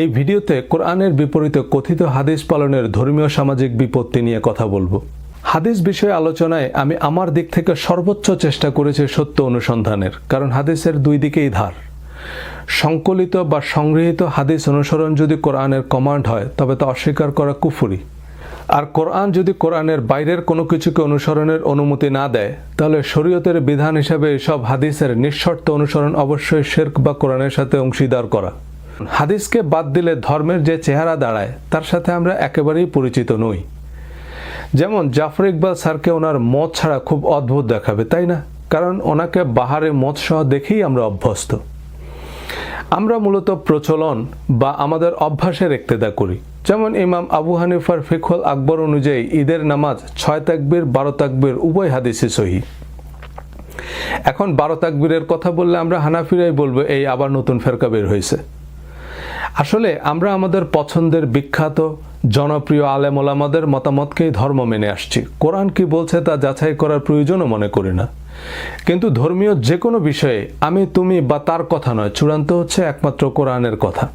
এই ভিডিওতে কোরআনের বিপরীতে কথিত হাদিস পালনের ধর্মীয় সামাজিক বিপত্তি নিয়ে কথা বলব। হাদিস বিষয়ে আলোচনায় আমি আমার দিক থেকে সর্বোচ্চ চেষ্টা করেছি সত্য অনুসন্ধানের, কারণ হাদিসের দুই দিকেই ধার। সংকলিত বা সংগৃহীত হাদিস অনুসরণ যদি কোরআনের কমান্ড হয়, তবে তা অস্বীকার করা কুফুরি। আর কোরআন যদি কোরআনের বাইরের কোনো কিছুকে অনুসরণের অনুমতি না দেয়, তাহলে শরীয়তের বিধান হিসাবে এসব হাদিসের নিঃশর্ত অনুসরণ অবশ্যই শেরক বা কোরআনের সাথে অংশীদার করা। হাদিসকে বাদ দিলে ধর্মের যে চেহারা দাঁড়ায়, তার সাথে আমরা একেবারেই পরিচিত নই। যেমন জাফর ইকবাল স্যারকে ওনার মদ ছাড়া খুব অদ্ভুত দেখাবে, তাই না? কারণ ওনাকে বাহারে মদ সহ দেখেই আমরা অভ্যস্ত। আমরা মূলত প্রচলন বা আমাদের অভ্যাসের একতেদা করি। যেমন ইমাম আবু হানিফার ফিখল আকবর অনুযায়ী ঈদের নামাজ ছয় তাকবির, বারো তাকবির, উভয় হাদিসে সহি। এখন বারো তাকবীরের কথা বললে আমরা হানাফিরাই বলব, এই আবার নতুন ফেরকা বের হয়েছে। আসলে আমরা আমাদের পছন্দের বিখ্যাত, জনপ্রিয় আলেম ওলামাদের মতামতকেই ধর্ম মেনে আসছি। কোরআন কি বলছে তা যাচাই করার প্রয়োজনও মনে করি না। কিন্তু ধর্মীয় যে কোনো বিষয়ে আমি, তুমি বা তার কথা নয়, চূড়ান্ত হচ্ছে একমাত্র কোরআনের কথা।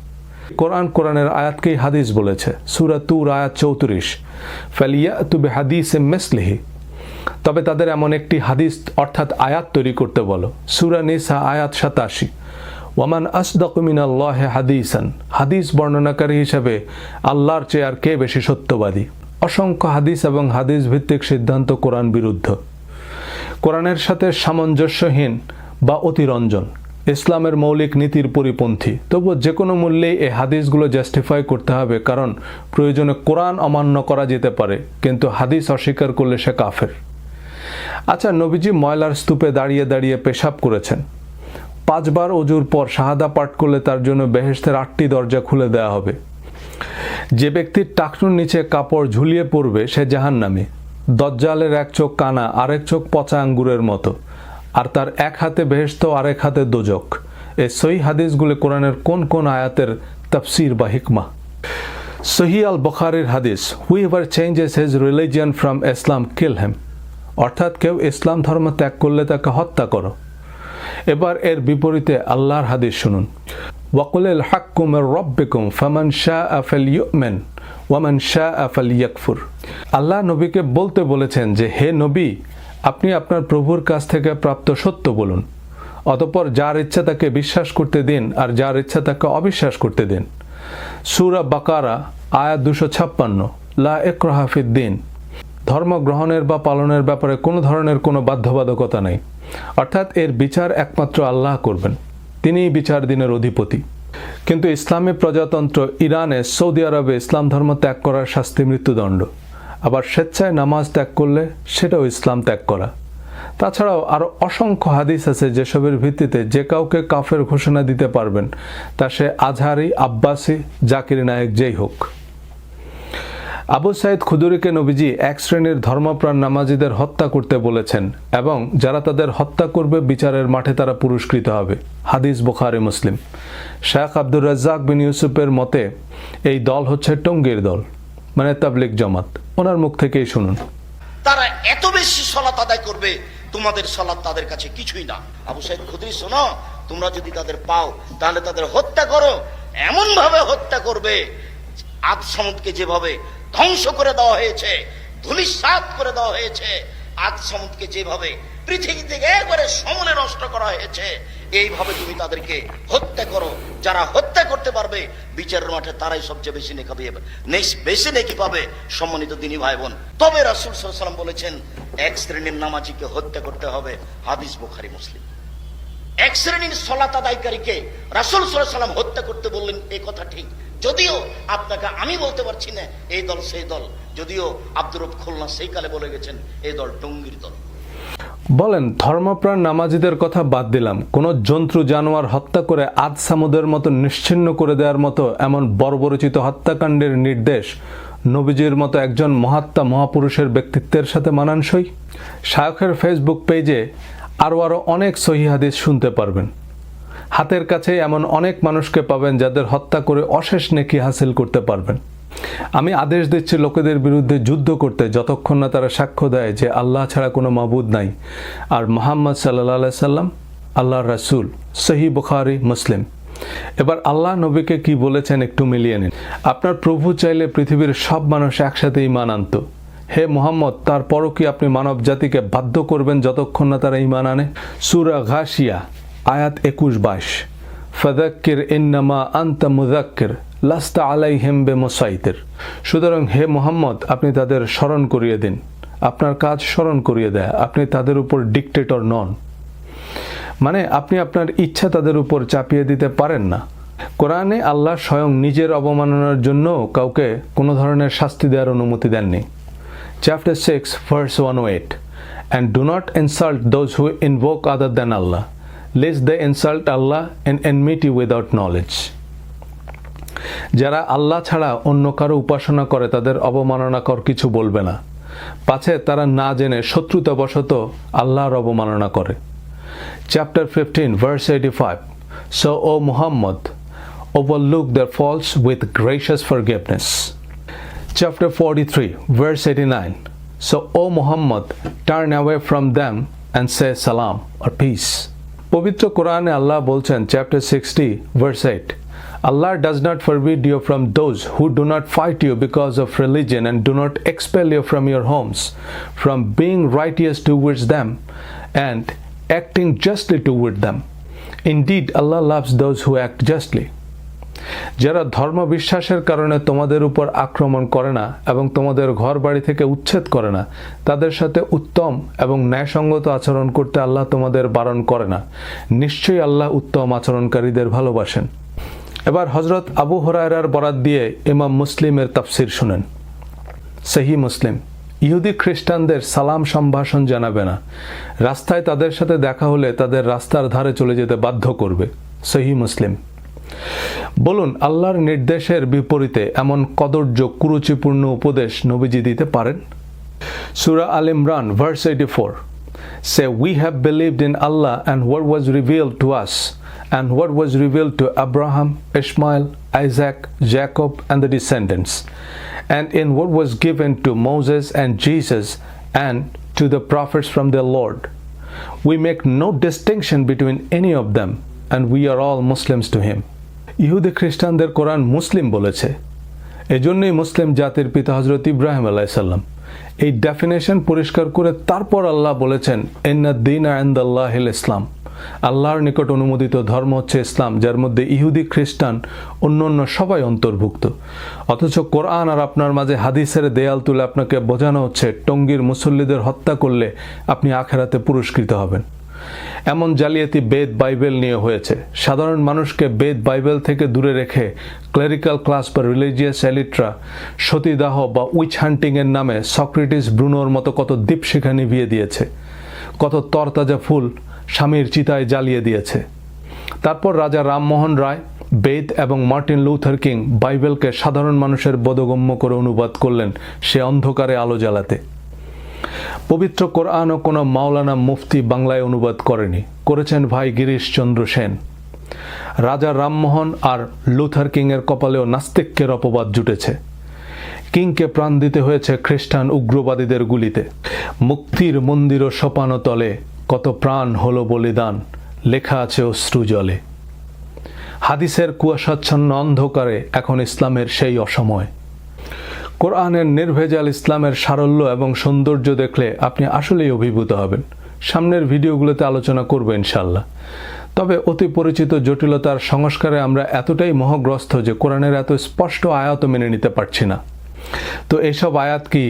কোরআন কোরআনের আয়াতকেই হাদিস বলেছে, সুরা তুর আয়াত চৌত্রিশ ফালিয়া তুবে হাদিস মেসলিহি। তবে তাদের এমন একটি হাদিস, অর্থাৎ আয়াত তৈরি করতে বলো, সুরা নিসা আয়াত সাতাশি। ওয়ামান আসদকুমিনাল্লাহ হাদিসান, হাদিস বর্ণনাকারী হিসেবে আল্লাহর চেয়ে আর কে বেশি সত্যবাদী? অসংখ্য হাদিস এবং হাদিস ভিত্তিক সিদ্ধান্ত কোরআন বিরুদ্ধ। কোরআনের সাথে সামঞ্জস্যহীন বা অতিরঞ্জন, ইসলামের মৌলিক নীতির পরিপন্থী। তবুও যে কোনো মূল্যেই এই হাদিসগুলো জাস্টিফাই করতে হবে, কারণ প্রয়োজনে কোরআন অমান্য করা যেতে পারে, কিন্তু হাদিস অস্বীকার করলে সে কাফের। আচ্ছা নবীজি ময়লার স্তূপে দাঁড়িয়ে দাঁড়িয়ে পেশাব করেছেন। পাঁচবার অজুর পর শাহাদা পাঠ করলে তার জন্য বেহেস্তের আটটি দরজা খুলে দেওয়া হবে। যে ব্যক্তির টাকনুর নিচে কাপড় ঝুলিয়ে পড়বে, সে জাহান্নামী। দজ্জালের এক চোখ কানা, আরেক চোখ পচা আঙ্গুরের মতো। আর তার এক হাতে বেহেস্ত আরেক হাতে দোজক। এ সহি হাদিসগুলো কোরআনের কোন কোন আয়াতের তফসির বা হিকমা? সহি আল বখারির হাদিস whoever changes his religion from Islam kill him অর্থাৎ কেউ ইসলাম ধর্ম ত্যাগ করলে তাকে হত্যা করো। এবার এর বিপরীতে আল্লাহর হাদিস শুনুন। ওয়াকুল হাক্কুম রব্বিকুম ফামান শাহ আফেল ইউমেন ওয়ামান শাহ আফেল ইয়াকফুর আল্লাহ নবীকে বলতে বলেছেন যে, হে নবী, আপনি আপনার প্রভুর কাছ থেকে প্রাপ্ত সত্য বলুন। অতপর যার ইচ্ছা তাকে বিশ্বাস করতে দিন আর যার ইচ্ছা তাকে অবিশ্বাস করতে দিন। সুরা বাকারা, আয়াত দুশো ছাপ্পান্ন, লা একরাহাফিদ্দিন ধর্ম গ্রহণের বা পালনের ব্যাপারে কোনো ধরনের কোনো বাধ্যবাধকতা নেই। অর্থাৎ এর বিচার একমাত্র আল্লাহ করবেন। তিনিই বিচার দিনের অধিপতি। কিন্তু ইসলামী প্রজাতন্ত্র ইরানে সৌদি আরবে ইসলাম ধর্ম ত্যাগ করার শাস্তি মৃত্যুদণ্ড। আবার স্বেচ্ছায় নামাজ ত্যাগ করলে সেটাও ইসলাম ত্যাগ করা। তাছাড়াও আরও অসংখ্য হাদিস আছে যেসবের ভিত্তিতে যে কাউকে কাফের ঘোষণা দিতে পারবেন, তা সে আজহারি, আব্বাসি, জাকির নায়েক যেই হোক। আবু সাইদ খুদুরিকে নবীজি এক শ্রেণির ধর্মপ্রাণ নামাজিদের হত্যা করতে বলেছেন এবং যারা তাদের হত্যা করবে বিচারের মাঠে তারা পুরস্কৃত হবে। হাদিস বুখারি, মুসলিম। শেখ আব্দুর রাজ্জাক বিন ইউসুফের মতে, এই দল হচ্ছে টঙ্গির দল মানে তাবলিক জমাত। ওনার মুখ থেকেই শুনুন। তারা এত বেশি সলাত আদায় করবে, তোমাদের সলাত তাদের কাছে কিছুই না। আবু সাইদ খুদরি, শোনো, তোমরা যদি তাদের পাও, তাহলে তাদের হত্যা করো। এমন ভাবে হত্যা করবে, আদ সমুদ্রকে যেভাবে ধ্বংস করে দেওয়া হয়েছে ধুলিসাত করে দেওয়া হয়েছে। আদ সমুদ্রকে যেভাবে পৃথিবী থেকে একবারে সমলে নষ্ট করা হয়েছে, এইভাবে তুমি তাদেরকে হত্যা করো। যারা হত্যা করতে পারবে, বিচারের মাঠে তারাই সবচেয়ে বেশি নেকি নেক্সট বেশি নেকি পাবে সম্মানিত দিনী ভাই বোন তবে রাসুল সাল্লাম বলেছেন, এক শ্রেণির নামাজিকে হত্যা করতে হবে, হাদিস বুখারি, মুসলিম। এক শ্রেণির সলাত আদায়কারীকে রাসুল সাল্লাম হত্যা করতে বললেন এই কথা ঠিক। যদিও আপনাকে আমি বলতে পারছি না, এই দল সেই দল। যদিও আব্দুর খুলনা সেই কালে বলে গেছেন, এই দল টঙ্গির দল। বলেন, ধর্মপ্রাণ নামাজিদের কথা বাদ দিলাম। কোন জন্তু, জানোয়ার হত্যা করে আদ সামুদের মতো নিশ্চিন্ন করে দেওয়ার মতো এমন বর্বরচিত হত্যাকাণ্ডের নির্দেশ নবীজির মতো একজন মহাত্মা মহাপুরুষের ব্যক্তিত্বের সাথে মানানসই? শায়খের ফেসবুক পেজে আরও আরও অনেক সহি হাদিস শুনতে পারবেন। হাতের কাছে এমন অনেক মানুষকে পাবেন যাদের হত্যা করে অশেষ নেকি হাসিল করতে পারবেন। আমি আদেশ দিচ্ছি লোকেদের বিরুদ্ধে যুদ্ধ করতে, যতক্ষণ না তারা সাক্ষ্য দেয় যে আল্লাহ ছাড়া কোনো মাবুদ নাই। আর মোহাম্মদ সাল্লাহ সাল্লাম আল্লাহ রাসুল সহি বুখারি, মুসলিম। এবার আল্লাহ নবীকে কি বলেছেন একটু মিলিয়ে নিন। আপনার প্রভু চাইলে পৃথিবীর সব মানুষ একসাথে ইমান আনত হে মোহাম্মদ তারপরও কি আপনি মানব জাতিকে বাধ্য করবেন যতক্ষণ না তারা ইমান আনে? সুরা ঘাসিয়া আয়াত একুশ বাইশ। ফদাক্কির ইন্নামা আন্তা মুদাক্কির লাস্তা আলাই হেমবে মোসাইতের সুতরাং হে মোহাম্মদ, আপনি তাদের স্মরণ করিয়ে দিন। আপনার কাজ স্মরণ করিয়ে দেয়। আপনি তাদের উপর ডিকটেটর নন। মানে আপনি আপনার ইচ্ছা তাদের উপর চাপিয়ে দিতে পারেন না। কোরআনে আল্লাহ স্বয়ং নিজের অবমাননার জন্য কাউকে কোনো ধরনের শাস্তি দেওয়ার অনুমতি দেননি। Chapter six verse one oh eight and do not insult those who invoke other than Allah lest they insult Allah and enmity without knowledge. যারা আল্লাহ ছাড়া অন্য কারও উপাসনা করে, তাদের অবমাননাকর কিছু বলবে না। পাছে তারা না জেনে শত্রুতাবশত আল্লাহর অবমাননা করে। Chapter fifteen verse eighty five so O Muhammad overlook the faults with gracious forgiveness chapter forty three verse eighty nine so O Muhammad turn away from them and say salaam or peace পবিত্র কোরআনে আল্লাহ বলছেন chapter sixty verse eight Allah does not forbid you from those who do not fight you because of religion and do not expel you from your homes, from being righteous towards them and acting justly toward them. Indeed, Allah loves those who act justly. যারা ধর্ম বিশ্বাসের কারণে তোমাদের উপর আক্রমণ করে না এবং তোমাদের ঘর বাড়ি থেকে উচ্ছেদ করে না, তাদের সাথে উত্তম এবং ন্যায়সঙ্গত আচরণ করতে আল্লাহ তোমাদের বারণ করে না। নিশ্চয়ই আল্লাহ উত্তম আচরণকারীদের ভালোবাসেন। এবার হজরত আবু হরায়রার বরাত দিয়ে ইমাম মুসলিমের তাফসির শুনেন। সেহি মুসলিম, ইহুদি খ্রিস্টানদের সালাম সম্ভাষণ জানাবে না। রাস্তায় তাদের সাথে দেখা হলে তাদের রাস্তার ধারে চলে যেতে বাধ্য করবে। সহি মুসলিম বলুন আল্লাহর নির্দেশের বিপরীতে এমন কদর্য কুরুচিপূর্ণ উপদেশ নবীজি দিতে পারেন Surah Al Imran verse eighty four say we have believed in Allah and what was revealed to us and what was revealed to Abraham, Ishmael, Isaac, Jacob, and the descendants, and in what was given to Moses and Jesus and to the prophets from their Lord. We make no distinction between any of them, and we are all Muslims to him. ইহুদি খ্রিস্টানদের কোরআন মুসলিম বলেছে। এজন্যই মুসলিম জাতির পিতা হজরত ইব্রাহিম আলাইসাল্লাম এই definition পরিষ্কার করে তারপর আল্লাহ বলেছেন এন্নাদ্দিন আন্দাল্লাহ ইসলাম। আল্লাহর নিকট অনুমোদিত ধর্ম হচ্ছে ইসলাম, যার মধ্যে ইহুদি, খ্রিস্টান, অন্য অন্য সবাই অন্তর্ভুক্ত। অথচ কোরআন আর আপনার মাঝে হাদিসের দেয়াল তুলে আপনাকে বোঝানো হচ্ছে, টঙ্গীর মুসল্লিদের হত্যা করলে আপনি আখেরাতে পুরস্কৃত হবেন। এমন জালিয়াতি বেদ বাইবেল নিয়ে হয়েছে। সাধারণ মানুষকে বেদ বাইবেল থেকে দূরে রেখে ক্লেরিক্যাল ক্লাস বা রিলিজিয়াস এলিট্রা, সতীদাহ বা উইচ হান্টিংয়ের নামে সক্রেটিস ব্রুনোর মতো কত দ্বীপ দীপশিখা নিভিয়ে দিয়েছে। কত তরতাজা ফুল স্বামীর চিতায় জ্বালিয়ে দিয়েছে। তারপর রাজা রামমোহন রায় বেদ এবং মার্টিন লুথার কিং বাইবেলকে সাধারণ মানুষের বোধগম্য করে অনুবাদ করলেন সে অন্ধকারে আলো জ্বালাতে। পবিত্র কোরআনও কোনো মাওলানা মুফতি বাংলায় অনুবাদ করেনি। করেছেন ভাই গিরিশচন্দ্র সেন। রাজা রামমোহন আর লুথার কিংয়ের কপালেও নাস্তিক্যের অপবাদ জুটেছে। কিংকে প্রাণ দিতে হয়েছে খ্রিস্টান উগ্রবাদীদের গুলিতে। মুক্তির মন্দির ও সোপানো তলে কত প্রাণ হলো বলিদান, লেখা আছে অশ্রু জলে। হাদিসের কুয়াশাচ্ছন্ন অন্ধকারে এখন ইসলামের সেই অসময়। কোরআনের নির্ভেজাল ইসলামের সারল্য এবং সৌন্দর্য দেখলে আপনি আসলেই অভিভূত হবেন। সামনের ভিডিওগুলোতে আলোচনা করব ইনশাল্লাহ তবে অতি পরিচিত জটিলতার সংস্কারে আমরা এতটাই মোহগ্রস্ত যে কোরআনের এত স্পষ্ট আয়াত মেনে নিতে পারছি না। তো এসব আয়াত কি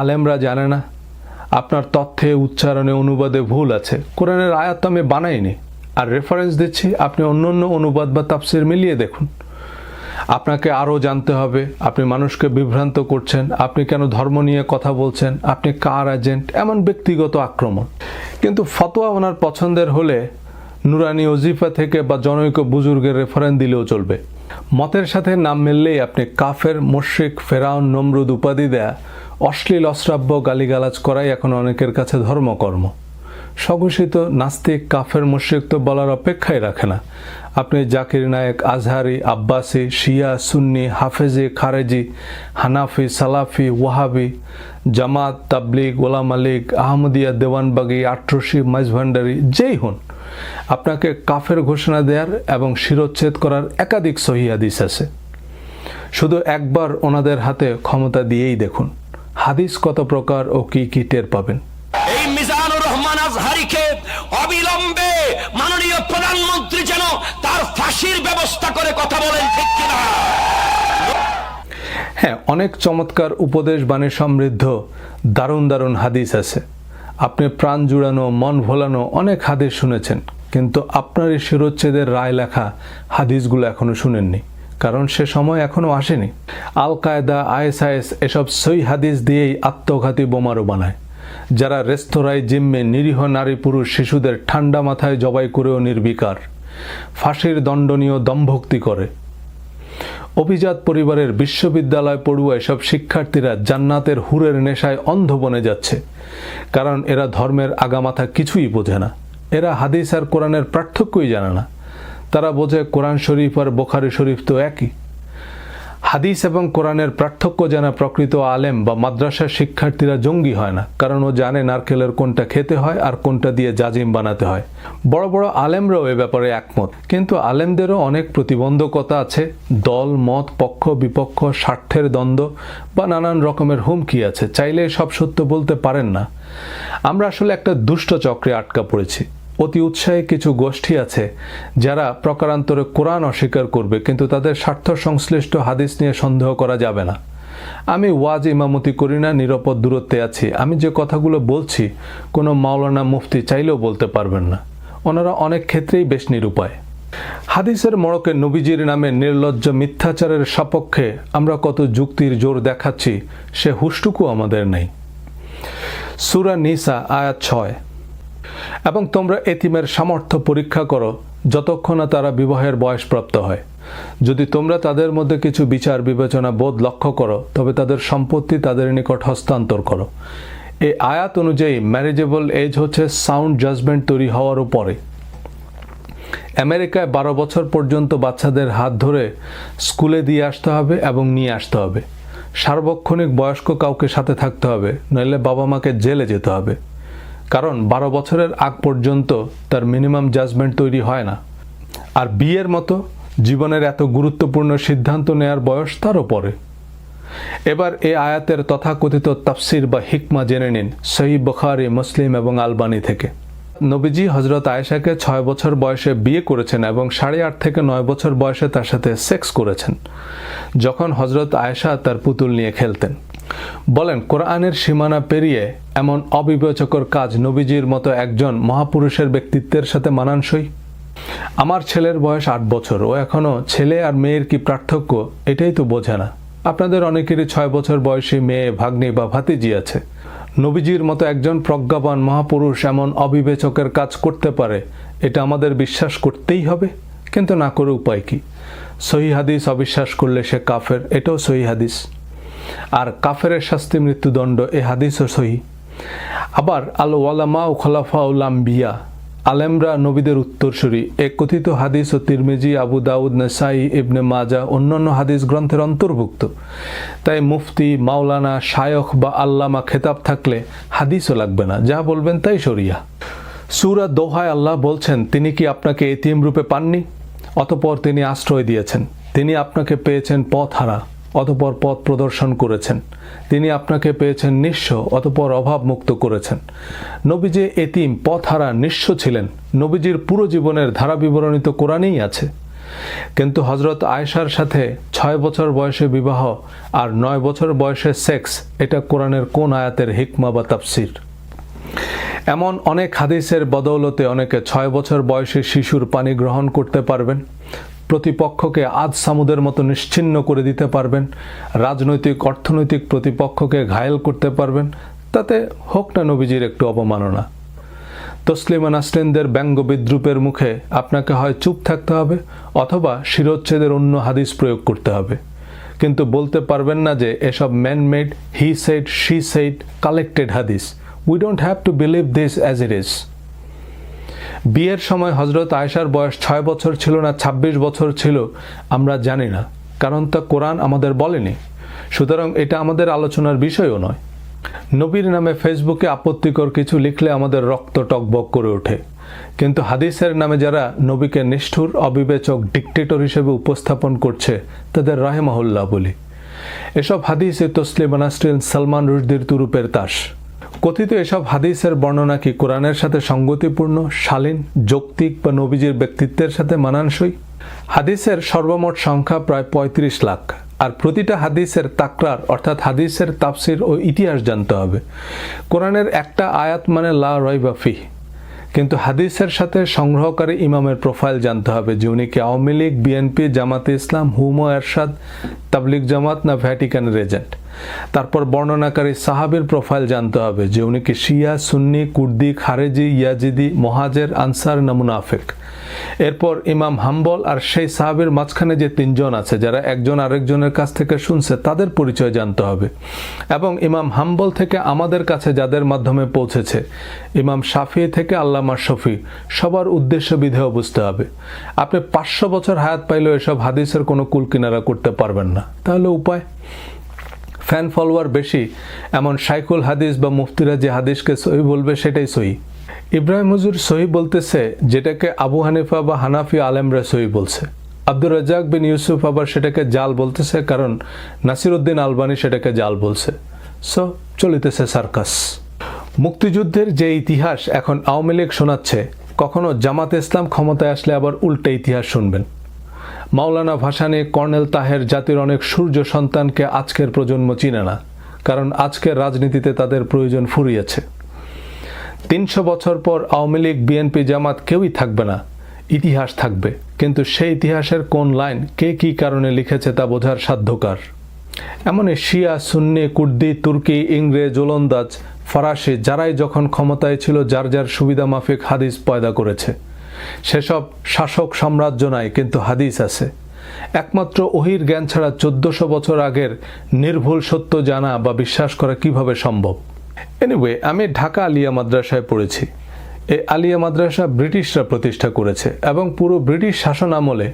আলেমরা জানে না? আপনার তথ্যে, উচ্চারণে, অনুবাদে ভুল আছে। কোরআনের আয়াত তো আমি বানাইনি। আর রেফারেন্স দিচ্ছি, আপনি অন্য অন্য অনুবাদ বা তাফসির মিলিয়ে দেখুন। আপনাকে আরও জানতে হবে, আপনি মানুষকে বিভ্রান্ত করছেন, আপনি কেন ধর্ম নিয়ে কথা বলছেন, আপনি কার এজেন্ট এমন ব্যক্তিগত আক্রমণ। কিন্তু ফতোয়া ওনার পছন্দের হলে নুরানি ওজিফা থেকে বা জনৈক বুজুর্গের রেফারেন্স দিলেও চলবে। মতের সাথে নাম মিললেই আপনি কাফের, মুশ্রিক, ফেরাউন, নমরুদ উপাধি দেয়া, অশ্লীল, অশ্রাব্য গালিগালাজ করাই এখন অনেকের কাছে ধর্মকর্ম। স্বঘোষিত, নাস্তিক, কাফের, মুশ্রিক তো বলার অপেক্ষাই রাখে না। আপনি জাকির নায়েক আজহারি, আব্বাসি, শিয়া, সুন্নি, হাফেজি, খারেজি, হানাফি, সালাফি, ওয়াহাবি, জামাত, তাবলিগ গোলাম মালিক আহমদিয়া, দেওয়ানবাগি, আট্রসি, মাইজভান্ডারি, যেই হন, আপনাকে কাফের ঘোষণা দেওয়ার এবং শিরোচ্ছেদ করার একাধিক সহি হাদিস আছে। শুধু একবার ওনাদের হাতে ক্ষমতা দিয়েই দেখুন, হাদিস কত প্রকার ও কি কি টের পাবেন। এই মিজানুর রহমান আজহারিকে অবিলম্বে প্রধানমন্ত্রী যেন তার ফাঁসির ব্যবস্থা করে কথা বলেন, ঠিক কিনা? হ্যাঁ অনেক চমৎকার উপদেশ বাণী সমৃদ্ধ, দারুণ দারুণ হাদিস আছে। আপনি প্রাণ জুড়ানো, মন ভোলানো অনেক হাদিস শুনেছেন, কিন্তু আপনার এই শিরোচ্ছেদের রায় লেখা হাদিসগুলো এখনও শুনেননি, কারণ সে সময় এখনও আসেনি। আল কায়দা আইএসআইএস এসব সই হাদিস দিয়েই আত্মঘাতী বোমারও বানায়। যারা রেস্তোরাঁয় জিম্মে নিরীহ নারী পুরুষ শিশুদের ঠান্ডা মাথায় জবাই করেও নির্বিকার। ফাঁসির দণ্ডনীয় দম্ভক্তি করে। অভিজাত পরিবারের বিশ্ববিদ্যালয় পড়ুয়া সব শিক্ষার্থীরা জান্নাতের হুরের নেশায় অন্ধ বনে যাচ্ছে। কারণ এরা ধর্মের আগামাথা কিছুই বোঝে না। এরা হাদিস আর কোরআনের পার্থক্যই জানে না। তারা বোঝে কোরআন শরীফ আর বোখারি শরীফ তো একই। হাদিস এবং কোরআনের পার্থক্য জানা প্রকৃত আলেম বা মাদ্রাসার শিক্ষার্থীরা জঙ্গি হয় না, কারণ ও জানে নারকেলের কোনটা খেতে হয় আর কোনটা দিয়ে জাজিম বানাতে হয়। বড় বড় আলেমরাও এ ব্যাপারে একমত, কিন্তু আলেমদেরও অনেক প্রতিবন্ধকতা আছে, দল, মত, পক্ষ, বিপক্ষ, স্বার্থের দ্বন্দ্ব বা নানান রকমের হুমকি আছে, চাইলে সব সত্য বলতে পারেন না। আমরা আসলে একটা দুষ্ট চক্রে আটকা পড়েছি। অতি উৎসাহী কিছু গোষ্ঠী আছে যারা প্রকারান্তরে কোরআন অস্বীকার করবে, কিন্তু তাদের স্বার্থ সংশ্লিষ্ট হাদিস নিয়ে সন্দেহ করা যাবে না। আমি ওয়াজ ইমামতি করি না, নিরাপদ দূরত্বে আছি। আমি যে কথাগুলো বলছি, কোনো মাওলানা মুফতি চাইলেও বলতে পারবেন না। ওনারা অনেক ক্ষেত্রেই বেশ নিরুপায়। হাদিসের মড়কে নবীজির নামে নির্লজ্জ মিথ্যাচারের সপক্ষে আমরা কত যুক্তির জোর দেখাচ্ছি, সে হুষ্টুকু আমাদের নেই। সুরা নিসা আয়াত ছয়। এবং তোমরা এতিমের সামর্থ্য পরীক্ষা করো যতক্ষণ না তারা বিবাহের বয়স প্রাপ্ত হয়। যদি তোমরা তাদের মধ্যে কিছু বিচার বিবেচনা বোধ লক্ষ্য করো, তবে তাদের সম্পত্তি তাদের নিকট হস্তান্তর করো। এই আয়াত অনুযায়ী ম্যারেজেবল এজ হচ্ছে সাউন্ড জাজমেন্ট তৈরি হওয়ারও পরে আমেরিকায় বারো বছর পর্যন্ত বাচ্চাদের হাত ধরে স্কুলে দিয়ে আসতে হবে এবং নিয়ে আসতে হবে। সার্বক্ষণিক বয়স্ক কাউকে সাথে থাকতে হবে, নইলে বাবা মাকে জেলে যেতে হবে। কারণ বারো বছরের আগ পর্যন্ত তার মিনিমাম জাজমেন্ট তৈরি হয় না। আর বিয়ের মতো জীবনের এত গুরুত্বপূর্ণ সিদ্ধান্ত নেয়ার বয়স তারও পরে। এবার এ আয়াতের তথাকথিত তাফসির বা হিকমা জেনে নিন, সহি বখারি, মুসলিম এবং আলবানি থেকে। নবীজি হজরত আয়েশাকে ছয় বছর বয়সে বিয়ে করেছেন এবং সাড়ে আট থেকে নয় বছর বয়সে তার সাথে সেক্স করেছেন, যখন হজরত আয়েশা তার পুতুল নিয়ে খেলতেন। বলেন, কোরআনের সীমানা পেরিয়ে এমন অবিবেচকর কাজ নবীজির মতো একজন মহাপুরুষের ব্যক্তিত্বের সাথে মানানসই? আমার ছেলের বয়স আট বছর, ও এখনও ছেলে আর মেয়ের কি পার্থক্য এটাই তো বোঝে না। আপনাদের অনেকেরই ছয় বছর বয়সী মেয়ে, ভাগ্নি বা ভাতিজি আছে। নবীজির মতো একজন প্রজ্ঞাবান মহাপুরুষ এমন অবিবেচকের কাজ করতে পারে, এটা আমাদের বিশ্বাস করতেই হবে, কিন্তু না করে উপায় কি? সহি হাদিস অবিশ্বাস করলে সে কাফের, এটাও সহি হাদিস। আর কাফেরের শাস্তি মৃত্যুদণ্ড এ হাদিসও সহি। আবার আল ওয়ালামা ও খলাফা উলাম বিয়া আলেমরা নবীদের উত্তরসূরি। এ কথিত হাদিস ও তিরমিজি, আবু দাউদ, নেসাই, ইবনে মাজা, অন্যান্য হাদিস গ্রন্থের অন্তর্ভুক্ত। তাই মুফতি, মাওলানা, শায়খ বা আল্লামা খেতাব থাকলে হাদিসও লাগবে না। যা বলবেন তাই সরিয়া সুরা দোহায় আল্লাহ বলছেন, তিনি কি আপনাকে এতিম রূপে পাননি? অতপর তিনি আশ্রয় দিয়েছেন। তিনি আপনাকে পেয়েছেন পথ হারা অতপর পথ প্রদর্শন করেছেন। তিনি আপনাকে পেয়েছেন নিঃস্ব, অতপর অভাব মুক্ত করেছেন। নবীজি এতিম, পথহারা, নিঃস্ব ছিলেন। নবীজির পুরো জীবনের ধারা বিবরণী তো কোরআনেই আছে। কিন্তু হজরত আয়েশার সাথে ছয় বছর বয়সে বিবাহ আর নয় বছর বয়সে সেক্স, এটা কোরআনের কোন আয়াতের হিকমা বা তাফসির? এমন অনেক হাদিসের বদৌলতে অনেকে ছয় বছর বয়সে শিশুর পানি গ্রহণ করতে পারবেন। প্রতিপক্ষকে আজ সামুদের মতো নিশ্চিন্ন করে দিতে পারবেন, রাজনৈতিক, অর্থনৈতিক প্রতিপক্ষকে ঘায়েল করতে পারবেন, তাতে হোক না নবীজির একটু অবমাননা। তসলিমা নাসরিনদের ব্যঙ্গ বিদ্রুপের মুখে আপনাকে হয় চুপ থাকতে হবে অথবা শিরোচ্ছেদের অন্য হাদিস প্রয়োগ করতে হবে। কিন্তু বলতে পারবেন না যে এসব manmade he said she said collected হাদিস। We don't have to believe this as it is বিয়ের সময় হজরত আয়েশার বয়স ছয় বছর ছিল না ২৬ বছর ছিল, আমরা জানি না, কারণ তা কোরআন আমাদের বলেনি। সুতরাং এটা আমাদের আলোচনার বিষয়ও নয়। নবীর নামে ফেসবুকে আপত্তিকর কিছু লিখলে আমাদের রক্ত টকবক করে ওঠে। কিন্তু হাদিসের নামে যারা নবীকে নিষ্ঠুর, অবিবেচক ডিকটেটর হিসেবে উপস্থাপন করছে, তাদের রাহেমাহুল্লাহ বলি। এসব হাদিস তসলিম নাসরিন সালমান রুশদির তুরুপের তাস। কথিত এসব হাদিসের বর্ণনা কি কোরআনের সাথে সঙ্গতিপূর্ণ, শালীন, যৌক্তিক বা নবীজির ব্যক্তিত্বের সাথে মানানসই? হাদিসের সর্বমোট সংখ্যা প্রায় ৩৫ লাখ। আর প্রতিটা হাদিসের তাকরার, অর্থাৎ হাদিসের তাফসির ও ইতিহাস জানতে হবে। কোরআনের একটা আয়াত মানে লা রয়বাফি কিন্তু হাদিসের সাথে সংগ্রহকারী ইমামের প্রোফাইল জানতে হবে। যে উনি কি আওয়ামী লীগ বিএনপি জামাতে ইসলাম, হুমো, এরশাদ তাবলিক জামাত না ভ্যাটিকানের এজেন্ট তারপর বর্ণনাকারী সাহাবের প্রোফাইল জানতে হবে। যে উনি কি শিয়া, সুন্নি, কুর্দি, খারেজি, ইয়াজিদি, মহাজের, আনসার না মুনাফিক? এরপর ইমাম হাম্বল আর সেই সাহাবির মাঝখানে যে তিনজন আছে, যারা একজন আরেকজনের কাছ থেকে শুনছে, তাদের পরিচয় জানতে হবে। এবং ইমাম হাম্বল থেকে আমাদের কাছে যাদের মাধ্যমে পৌঁছেছে, ইমাম শাফি থেকে আল্লামা শফি, সবার উদ্দেশ্য বিধেয় বুঝতে হবে। আপনি পাঁচশো বছর হায়াত পাইলেও এসব হাদিসের কোনো কুল কিনারা করতে পারবেন না। তাহলে উপায়? ফ্যান ফলোয়ার বেশি, এমন সাইকুল হাদিস বা মুফতিরা যে হাদিসকে সহি বলবে সেটাই সহি। ইব্রাহিম হুজুর সহি বলতেছে, যেটাকে আবু হানিফা বা হানাফি আলেমরা সহি বলছে। আব্দুর রাজাক বিন ইউসুফ আবার সেটাকে জাল বলতেছে, কারণ নাসিরউদ্দিন আলবানি সেটাকে জাল বলছে। সো, চলিতেছে সার্কাস। মুক্তিযুদ্ধের যে ইতিহাস এখন আওয়ামী লীগ শোনাচ্ছে, কখনো জামাত ইসলাম ক্ষমতায় আসলে আবার উল্টে ইতিহাস শুনবেন। মাওলানা ভাসানী কর্নেল তাহের জাতির অনেক সূর্য সন্তানকে আজকের প্রজন্ম চিনে না, কারণ আজকের রাজনীতিতে তাদের প্রয়োজন ফুরিয়েছে। তিনশো বছর পর আওয়ামী লীগ, বিএনপি, জামাত কেউই থাকবে না। ইতিহাস থাকবে। কিন্তু সেই ইতিহাসের কোন লাইন কে কী কারণে লিখেছে তা বোঝার সাধ্যকার। এমনই শিয়া, সুন্নি, কুর্দি, তুর্কি, ইংরেজ, ওলন্দাজ, ফরাসি, যারাই যখন ক্ষমতায় ছিল, যার যার সুবিধা মাফিক হাদিস পয়দা করেছে। সেসব শাসক সাম্রাজ্য নাই, কিন্তু হাদিস আছে। একমাত্র ওহির জ্ঞান ছাড়া চোদ্দশো বছর আগের নির্ভুল সত্য জানা বা বিশ্বাস করা কীভাবে সম্ভব? এনিওয়ে আমি ঢাকা আলিয়া মাদ্রাসায় পড়েছি। এই আলিয়া মাদ্রাসা ব্রিটিশরা প্রতিষ্ঠা করেছে এবং পুরো ব্রিটিশ শাসন আমলে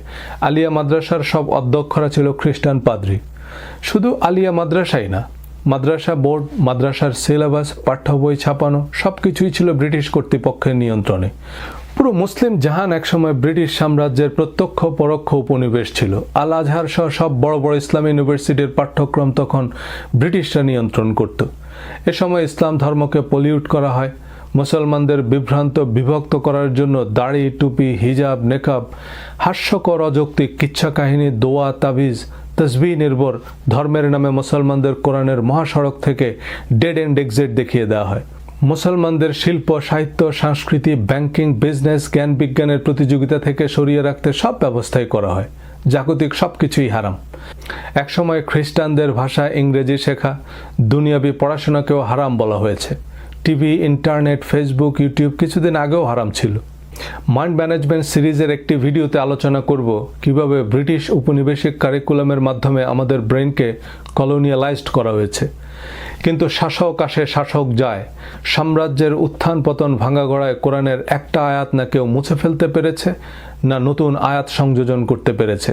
আলিয়া মাদ্রাসার সব অধ্যক্ষরা ছিল খ্রিস্টান পাদ্রী। শুধু আলিয়া মাদ্রাসাই না, মাদ্রাসা বোর্ড, মাদ্রাসার সিলেবাস, পাঠ্য বই ছাপানো সব কিছুই ছিল ব্রিটিশ কর্তৃপক্ষের নিয়ন্ত্রণে। পুরো মুসলিম জাহান একসময় ব্রিটিশ সাম্রাজ্যের প্রত্যক্ষ পরোক্ষ উপনিবেশ ছিল। আল আজহার সহ সব বড় বড় ইসলামী ইউনিভার্সিটির পাঠ্যক্রম তখন ব্রিটিশরা নিয়ন্ত্রণ করত। এ সময় ইসলাম ধর্মকে পলিউট করা হয়। মুসলমানদের বিভ্রান্ত, বিভক্ত করার জন্য দাড়ি, টুপি, হিজাব, নেকাব, হাস্যকর অযৌক্তিক কিচ্ছা কাহিনী, দোয়া, তাবিজ তসবি নির্ভর ধর্মের নামে মুসলমানদের কোরআনের মহাসড়ক থেকে ডেড এন্ড এক্সিট দেখিয়ে দেওয়া হয়। মুসলমানদের শিল্প, সাহিত্য, সংস্কৃতি ব্যাংকিং বিজনেস জ্ঞান বিজ্ঞানের প্রতিযোগিতা থেকে সরিয়ে রাখতে সব ব্যবস্থাই করা হয়। জাগতিক সব কিছুই হারাম। একসময় খ্রিস্টানদের ভাষা ইংরেজি শেখা, দুনিয়াবি পড়াশোনাকেও হারাম বলা হয়েছে। টিভি, ইন্টারনেট, ফেসবুক, ইউটিউব কিছুদিন আগেও হারাম ছিল। মাইন্ড ম্যানেজমেন্ট সিরিজের একটি ভিডিওতে আলোচনা করব কীভাবে ব্রিটিশ উপনিবেশিক কারিকুলামের মাধ্যমে আমাদের ব্রেনকে কলোনিয়ালাইজড করা হয়েছে। কিন্তু শাসক আসে, শাসক যায়। সাম্রাজ্যের উত্থান পতন ভাঙা গড়ায় কোরআনের একটা আয়াত না কেউ মুছে ফেলতে পেরেছে, না নতুন আয়াত সংযোজন করতে পেরেছে।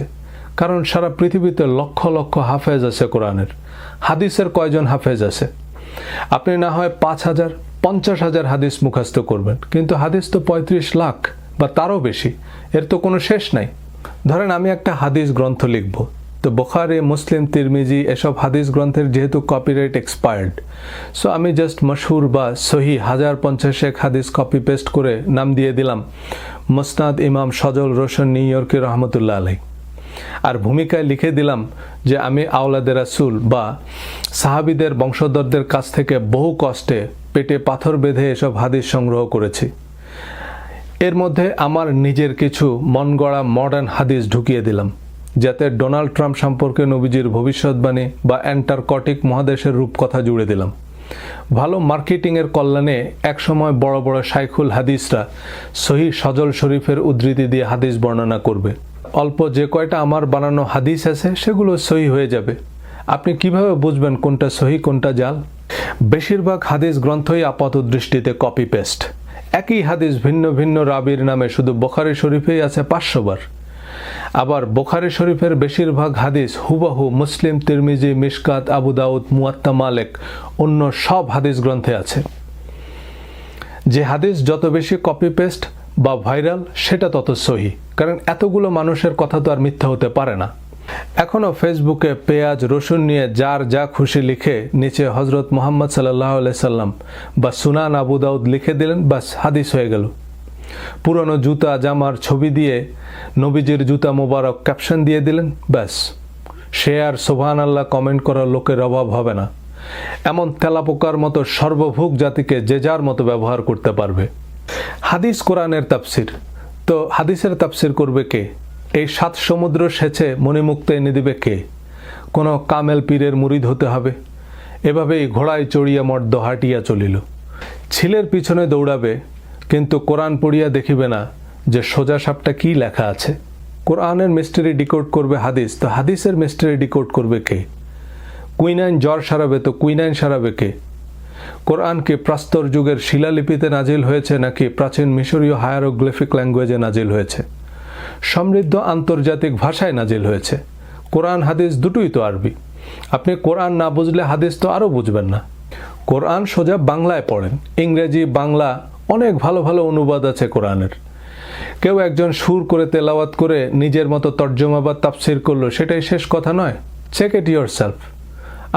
কারণ সারা পৃথিবীতে লক্ষ লক্ষ হাফেজ আছে কোরআনের। হাদিসের কয়জন হাফেজ আছে? আপনি না হয় পাঁচ হাজার, পঞ্চাশ হাজার হাদিস মুখস্থ করবেন। কিন্তু হাদিস তো পঁয়ত্রিশ লাখ, বা তারও বেশি। এর তো কোনো শেষ নাই। ধরেন আমি একটা হাদিস গ্রন্থ লিখব। তো বোখারে, মুসলিম, তিরমিজি এসব হাদিস গ্রন্থের যেহেতু কপিরাইট এক্সপায়ার্ড সো আমি জাস্ট মশহুর বা সহি হাজার পঞ্চাশ পঞ্চাশেক হাদিস কপি পেস্ট করে নাম দিয়ে দিলাম। মুসনাদ ইমাম সজল রোশন, নিউ ইয়র্কের রহমতুল্লাহ আলাই আর ভূমিকায় লিখে দিলাম যে আমি আওলাদের রাসুল বা সাহাবিদের বংশধরদের কাছ থেকে বহু কষ্টে পেটে পাথর বেঁধে এসব হাদিস সংগ্রহ করেছি। এর মধ্যে আমার নিজের কিছু মন গড়া মডার্ন হাদিস ঢুকিয়ে দিলাম। যাতে ডোনাল্ড ট্রাম্প সম্পর্কে নবীজির ভবিষ্যৎবাণী বা অ্যান্টার্কটিক মহাদেশের রূপকথা জুড়ে দিলাম। ভালো মার্কেটিংয়ের কল্যাণে একসময় বড় বড় শাইখুল হাদিসরা সহি সজল শরীফের উদ্ধৃতি দিয়ে হাদিস বর্ণনা করবে। অল্প যে কয়টা আমার বানানো হাদিস আছে, সেগুলো সহি হয়ে যাবে। আপনি কীভাবে বুঝবেন কোনটা সহি, কোনটা জাল? বেশিরভাগ হাদিস গ্রন্থই আপাত দৃষ্টিতে কপি পেস্ট একই হাদিস ভিন্ন ভিন্ন রাবির নামে শুধু বোখারি শরীফেই আছে পাঁচশো বার। আবার বোখারি শরীফের বেশিরভাগ হাদিস হুবাহু মুসলিম, তিরমিজি, মিশকাত, আবু দাউদ, মুয়াত্তা, মালেক, অন্য সব হাদিস গ্রন্থে আছে। যে হাদিস যত বেশি কপি পেস্ট বা ভাইরাল সেটা তত সহি। কারণ এতগুলো মানুষের কথা তো আর মিথ্যা হতে পারে না। এখনও ফেসবুকে পেঁয়াজ, রসুন নিয়ে যার যা খুশি লিখে নিচে হজরত মোহাম্মদ সাল্লাহ সাল্লাম বা সুনান আবু দাউদ লিখে দিলেন, বাস হাদিস হয়ে গেল। পুরনো জুতা জামার ছবি দিয়ে নবীজির জুতা মোবারক ক্যাপশন দিয়ে দিলেন, ব্যাস। সে আর সোভান আল্লাহ কমেন্ট করার লোকের অভাব হবে না। এমন তেলাপোকার মতো সর্বভোগ জাতিকে যে যার মতো ব্যবহার করতে পারবে। হাদিস কোরআনের তাফসির। তো হাদিসের তাফসির করবে কে? এই সাত সমুদ্র সেচে মণিমুক্ত এনে দিবে কে? কোনো কামেল পীরের মুরিদ হতে হবে। এভাবেই ঘোড়ায় চড়িয়া মর্দ হাঁটিয়া চলিল। ছিলের পিছনে দৌড়াবে কিন্তু কোরআন পড়িয়া দেখিবে না যে সোজা সাপটা কি লেখা আছে। কোরআনের মিস্টারি ডিকোড করবে হাদিস, তো হাদিসের মিস্টারি ডিকোড করবে কে? কুইনাইন জ্বর সারাবে তো কুইনাইন সারাবে কে? কোরআন কি প্রাস্তর যুগের শিলালিপিতে নাজিল হয়েছে নাকি প্রাচীন মিশরীয় হায়ারোগ্লিফিক ল্যাঙ্গুয়েজে নাজিল হয়েছে? সমৃদ্ধ আন্তর্জাতিক ভাষায় নাজিল হয়েছে। কোরআন, হাদিস দুটোই তো আরবি। আপনি কোরআন না বুঝলে হাদিস তো আরও বুঝবেন না। কোরআন সোজা বাংলায় পড়েন। ইংরেজি, বাংলা অনেক ভালো ভালো অনুবাদ আছে কোরআনের। কেউ একজন সুর করে তেলাওয়াত করে নিজের মতো তর্জমা বা তাফসির করল, সেটাই শেষ কথা নয়। চেক ইট ইয়োর সেলফ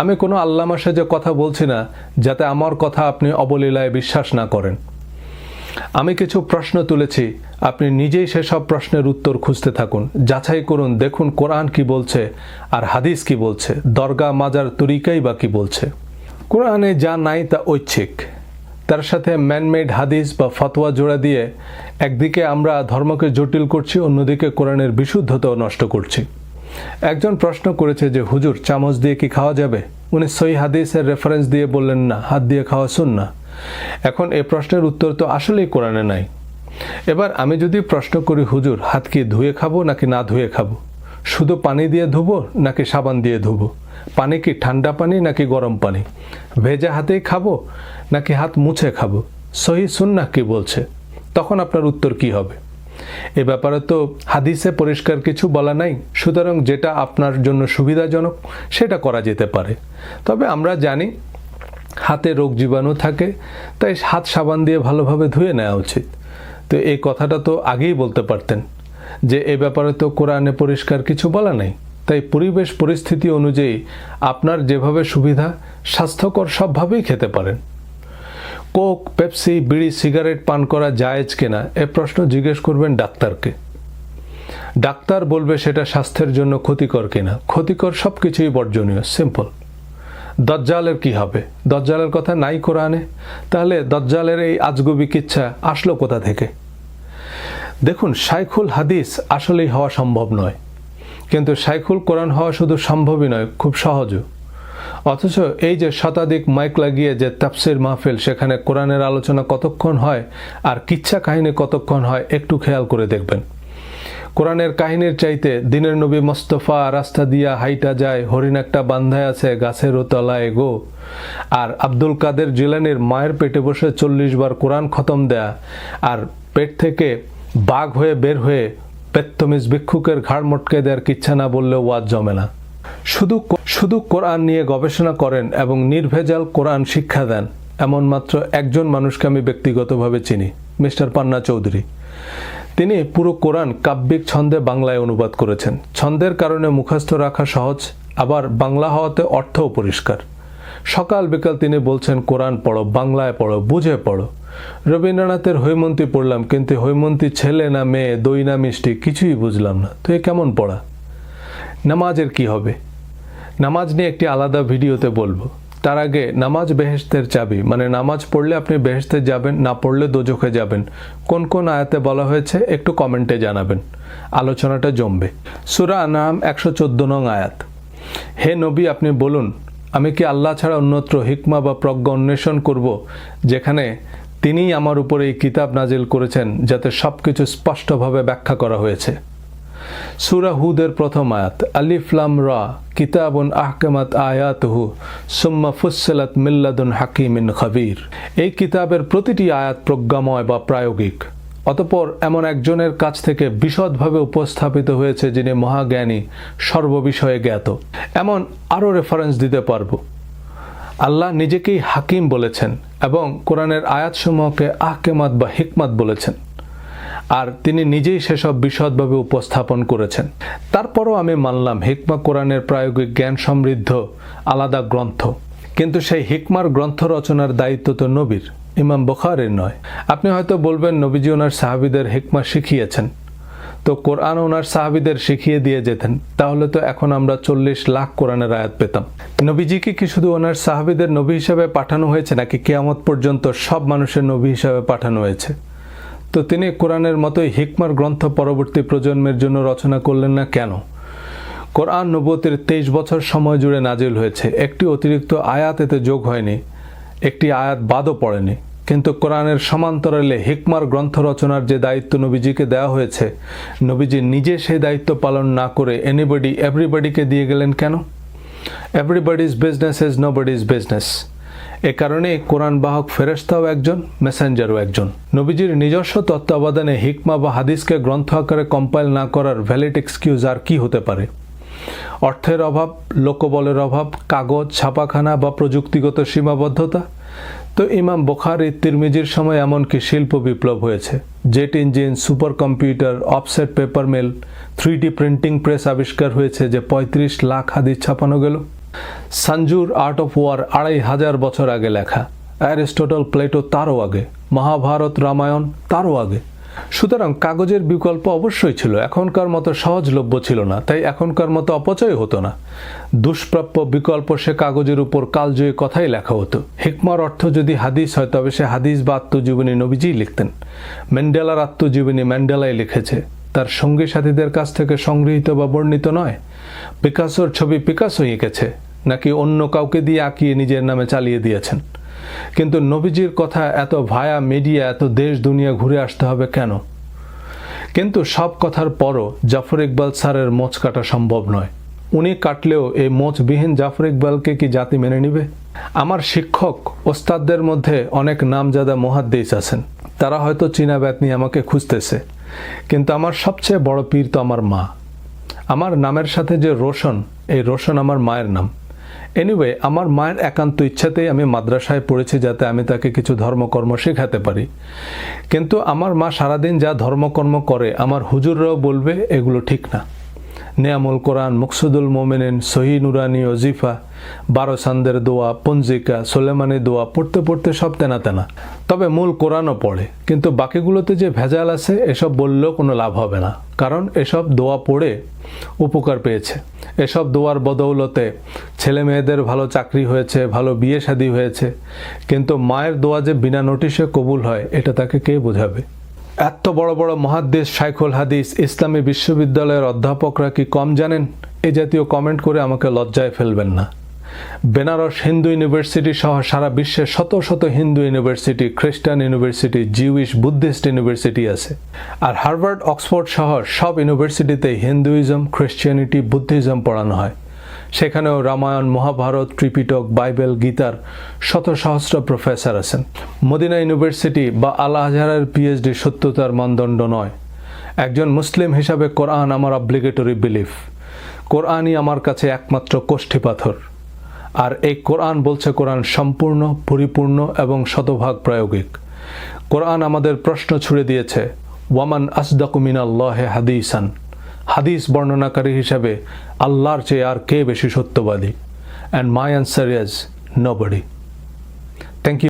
আমি কোনো আল্লামা সেজে কথা বলছি না, যাতে আমার কথা আপনি অবলীলায় বিশ্বাস না করেন। আমি কিছু প্রশ্ন তুলেছি, আপনি নিজেই সেসব প্রশ্নের উত্তর খুঁজতে থাকুন। যাচাই করুন, দেখুন কোরআন কি বলছে আর হাদিস কি বলছে। দরগা, মাজার তরিকাই বা কি বলছে। কোরআনে যা নাই তা ঐচ্ছিক। তার সাথে ম্যানমেড হাদিস বা ফতোয়া জোড়া দিয়ে একদিকে আমরা ধর্মকে জটিল করছি, অন্যদিকে কোরআনের বিশুদ্ধতাও নষ্ট করছি। একজন প্রশ্ন করেছে যে, হুজুর, চামচ দিয়ে কি খাওয়া যাবে? উনি সই হাদিসের রেফারেন্স দিয়ে বললেন, না, হাত দিয়ে খাওয়া শুন না এখন এ প্রশ্নের উত্তর তো আসলেই কোরআনে নাই। এবার আমি যদি প্রশ্ন করি, হুজুর, হাত কি ধুয়ে খাব নাকি না ধুয়ে খাব? শুধু পানি দিয়ে ধুবো নাকি সাবান দিয়ে ধুবো? পানি কি ঠান্ডা পানি নাকি গরম পানি? ভেজা হাতেই খাব নাকি হাত মুছে খাব? সহি সুন্না কি বলছে? তখন আপনার উত্তর কি হবে? এ ব্যাপারে তো হাদিসে পরিষ্কার কিছু বলা নাই। সুতরাং যেটা আপনার জন্য সুবিধাজনক, সেটা করা যেতে পারে। তবে আমরা জানি, হাতে রোগ জীবাণু থাকে, তাই হাত সাবান দিয়ে ভালোভাবে ধুয়ে নেওয়া উচিত। তো এই কথাটা তো আগেই বলতে পারতেন যে, এ ব্যাপারে তো কোরআনে পরিষ্কার কিছু বলা নেই। তাই পরিবেশ পরিস্থিতি অনুযায়ী আপনার যেভাবে সুবিধা, স্বাস্থ্যকর সবভাবেই খেতে পারেন। কোক, পেপসি, বিড়ি, সিগারেট পান করা জায়েজ কিনা, এ প্রশ্ন জিজ্ঞেস করবেন ডাক্তারকে। ডাক্তার বলবে সেটা স্বাস্থ্যের জন্য ক্ষতিকর কিনা। ক্ষতিকর সব কিছুই বর্জনীয়, সিম্পল। দজ্জালের কি হবে? দজ্জালের কথা নাই কোরআনে? তাহলে দজ্জালের এই আজগুবি কিচ্ছা আসলো কোথা থেকে? দেখুন, শাইখুল হাদিস আসলেই হওয়া সম্ভব নয়। কিন্তু শাইখুল কোরআন হওয়া শুধু সম্ভবই নয়, খুব সহজও। অথচ এই যে শতাধিক মাইক লাগিয়ে যে তাফসির মাহফিল, সেখানে কোরআনের আলোচনা কতক্ষণ হয় আর কিচ্ছা কাহিনী কতক্ষণ হয়, একটু খেয়াল করে দেখবেন। কোরআনের কাহিনীর চাইতে দিনের নবী মোস্তফা রাস্তা দিয়া হাইটা যায়, হরিণ একটা বান্ধায় আছে গাছেরও তলায় গো। আর আব্দুল কাদের জিলানির মায়ের পেটে বসে চল্লিশ বার কোরআন খতম দেয়া, আর পেট থেকে বাঘ হয়ে বের হয়ে পেত্তমিজ ভিক্ষুকের ঘাড় মটকে দেওয়ার কিচ্ছা না বললেও ওয়াজ জমে না। শুধু শুধু কোরআন নিয়ে গবেষণা করেন এবং নির্ভেজাল কোরআন শিক্ষা দেন, এমন মাত্র একজন মানুষকে আমি ব্যক্তিগতভাবে চিনি, মিস্টার পান্না চৌধুরী। তিনি পুরো কোরআন কাব্যিক ছন্দে বাংলায় অনুবাদ করেছেন। ছন্দের কারণে মুখস্থ রাখা সহজ, আবার বাংলা হওয়াতে অর্থও পরিষ্কার। সকাল বিকাল তিনি বলছেন, কোরআন পড়ো, বাংলায় পড়ো, বুঝে পড়ো। রবীন্দ্রনাথের হৈমন্তী পড়লাম, কিন্তু হৈমন্তী ছেলে না মেয়ে, দই না মিষ্টি, কিছুই বুঝলাম না। তো এ কেমন পড়া? নামাজের কি হবে? নামাজ নিয়ে একটি আলাদা ভিডিওতে বলব। তার আগে নামাজ বেহেস্তের চাবি মানে নামাজ পড়লে আপনি বেহেস্তে যাবেন, না পড়লে দোজখে যাবেন। কোন কোন আয়াতে বলা হয়েছে একটু কমেন্টে জানাবেন। আলোচনাটা জমবে। সুরা নাম একশো চোদ্দ নং আয়াত। হে নবী, আপনি বলুন, আমি কি আল্লাহ ছাড়া অন্যত্র হিকমা বা প্রজ্ঞা অন্বেষণ করব, যেখানে তিনিই আমার উপরে এই কিতাব নাজিল করেছেন, যাতে সব কিছু স্পষ্টভাবে ব্যাখ্যা করা হয়েছে। সুরা হুদের প্রথম আয়াত আলিফলাম রা, কিতাবুন আহকামাত আয়াতহু, সুম্মা ফুসলাত মিল্লাদুন হাকিমিন খাবির। এই কিতাবের প্রতিটি আয়াত প্রজ্ঞাময় বা প্রায়োগিক। অতপর এমন একজনের কাছ থেকে বিশদভাবে উপস্থাপিত হয়েছে যিনি মহাজ্ঞানী, সর্ববিষয়ে জ্ঞাত। এমন আরও রেফারেন্স দিতে পারব। আল্লাহ নিজেকেই হাকিম বলেছেন এবং কোরআনের আয়াতসমূহকে আহকেমাত বা হিকমাত বলেছেন। আর তিনি নিজেই সেসব বিশদভাবে উপস্থাপন করেছেন। তারপরও আমি মানলাম হিকমা কোরআনের প্রায়োগিক জ্ঞান সমৃদ্ধ, আলাদা গ্রন্থ। কিন্তু সেই হিকমার গ্রন্থ রচনার দায়িত্ব তো নবীর, ইমাম বখারের নয়। আপনি হয়তো বলবেন, নবীজি ওনার সাহাবিদের হিকমা শিখিয়েছেন। তো কোরআন ওনার সাহাবিদের শিখিয়ে দিয়ে যেতেন। তাহলে তো এখন আমরা চল্লিশ লাখ কোরআনের আয়াত পেতাম। নবীজিকে কি শুধু ওনার সাহাবিদের নবী হিসাবে পাঠানো হয়েছে, নাকি কেয়ামত পর্যন্ত সব মানুষের নবী হিসাবে পাঠানো হয়েছে? তো তিনি কোরআনের মতোই হিকমার গ্রন্থ পরবর্তী প্রজন্মের জন্য রচনা করলেন না কেন? কোরআন নবতের তেইশ বছর সময় জুড়ে নাজিল হয়েছে। একটি অতিরিক্ত আয়াত এতে যোগ হয়নি, একটি আয়াত বাদও পড়েনি। কিন্তু কোরআনের সমান্তরালে হিকমার গ্রন্থ রচনার যে দায়িত্ব নবীজিকে দেওয়া হয়েছে, নবীজি নিজে সেই দায়িত্ব পালন না করে এনিবডি এভরিবডিকে দিয়ে গেলেন কেন? Everybody's business is nobody's business এ কারণে কোরআন বাহক ফেরেস্তাও একজন মেসেঞ্জারও একজন। নবীজির নিজস্ব তত্ত্বাবধানে হিকমা বা হাদিসকে গ্রন্থ আকারে কম্পাইল না করার ভ্যালিড এক্সকিউজ আর কি হতে পারে? অর্থের অভাব, লোকবলের অভাব, কাগজ, ছাপাখানা বা প্রযুক্তিগত সীমাবদ্ধতা? তো ইমাম বোখারি, তিরমিজির সময় এমনকি শিল্প বিপ্লব হয়েছে। Jet engine super computer offset paper mill three printing press আবিষ্কার হয়েছে যে পঁয়ত্রিশ লাখ হাদিস ছাপানো গেল। সানজুর আর্ট অফ ওয়ার আড়াই হাজার বছর আগে লেখা। অ্যারিস্টটল, প্লেটো তারও আগে। মহাভারত, রামায়ণ তারও আগে। সুতরাং কাগজের বিকল্প অবশ্যই ছিল। এখনকার মতো সহজলভ্য ছিল না, তাই এখনকার মতো অপচয় হতো না। দুষ্প্রাপ্য বিকল্প সে কাগজের উপর কালজয়ী কথাই লেখা হতো। হিকমার অর্থ যদি হাদিস হয়, তবে সে হাদিস বা আত্মজীবনী নবীজিই লিখতেন। ম্যান্ডেলার আত্মজীবনী ম্যান্ডেলাই লিখেছে, তার সঙ্গী সাথীদের কাছ থেকে সংগৃহীত বা বর্ণিত নয়। পিকাসোর ছবি পিকাসো এঁকেছে, নাকি অন্য কাউকে দিয়ে আঁকিয়ে নিজের নামে চালিয়ে দিয়েছেন। কিন্তু নবীজির কথা এত ভায়া মিডিয়া, এত দেশ দুনিয়া ঘুরে আসতে হবে কেন? কিন্তু সব কথার পরও জাফর ইকবাল স্যারের মোচ কাটা সম্ভব নয়। উনি কাটলেও এই মোচবিহীন জাফর ইকবালকে কি জাতি মেনে নিবে? আমার শিক্ষক ওস্তাদদের মধ্যে অনেক নামজাদা মহাদ্দেশ আছেন। তারা হয়তো চীনা ব্যাত নিয়ে আমাকে খুঁজতেছে। কিন্তু আমার সবচেয়ে বড় পীর তো আমার মা। আমার নামের সাথে যে রোশন, এই রোশন আমার মায়ের নাম। এনিওয়ে আমার মায়ের একান্ত ইচ্ছাতেই আমি মাদ্রাসায় পড়েছি যাতে আমি তাকে কিছু ধর্মকর্ম শেখাতে পারি। কিন্তু আমার মা সারাদিন যা ধর্মকর্ম করে, আমার হুজুররাও বলবে, এগুলো ঠিক না। নেয়ামুল কোরআন, মুকসুদুল মোমেনিন, সহি নুরানি ওজিফা, বারো সান্দের দোয়া, পঞ্জিকা সোলেমানি দোয়া, পড়তে পড়তে সব তেনা তেনা। তবে মূল কোরআনও পড়ে, কিন্তু বাকিগুলোতে যে ভেজাল আছে, এসব বললেও কোনো লাভ হবে না। কারণ এসব দোয়া পড়ে উপকার পেয়েছে। এসব দোয়ার বদৌলতে ছেলে মেয়েদের ভালো চাকরি হয়েছে, ভালো বিয়ে শাদী হয়েছে, কিন্তু মায়ের দোয়া যে বিনা নোটিশে কবুল হয়, এটা তাকে কে বোঝাবে? এত বড় বড় মহাদ্দেশ শাইখুল হাদিস ইসলামী বিশ্ববিদ্যালয়ের অধ্যাপকরা কি কম জানেন? এ জাতীয় কমেন্ট করে আমাকে লজ্জায় ফেলবেন না। বেনারস হিন্দু ইউনিভার্সিটি সহ সারা বিশ্বে শত শত হিন্দু ইউনিভার্সিটি, খ্রিস্টান ইউনিভার্সিটি, জিউইশ, বুদ্ধিস্ট ইউনিভার্সিটি আছে। আর হার্ভার্ড, অক্সফোর্ড সহ সব ইউনিভার্সিটিতে হিন্দুইজম খ্রিশ্চিয়ানিটি বুদ্ধিজম পড়ানো হয়। সেখানেও রামায়ণ, মহাভারত, ত্রিপিটক, বাইবেল, গীতার শত সহস্র প্রফেসর আছেন। মদিনা ইউনিভার্সিটি বা আল আজহারের পিএইচডি সত্যতার মানদণ্ড নয়। একজন মুসলিম হিসাবে কোরআন আমার অব্লিগেটরি বিলিফ কোরআনই আমার কাছে একমাত্র কোষ্ঠী পাথর। আর এই কোরআন বলছে কোরআন সম্পূর্ণ, পরিপূর্ণ এবং শতভাগ প্রায়োগিক। কোরআন আমাদের প্রশ্ন ছুড়ে দিয়েছে, ওয়ামান আসদাকুমিনাল্লাহে হাদিসান? হাদিস বর্ণনাকারী হিসাবে আল্লাহর চেয়ে আর কে বেশি সত্যবাদী? And my answer is nobody thank you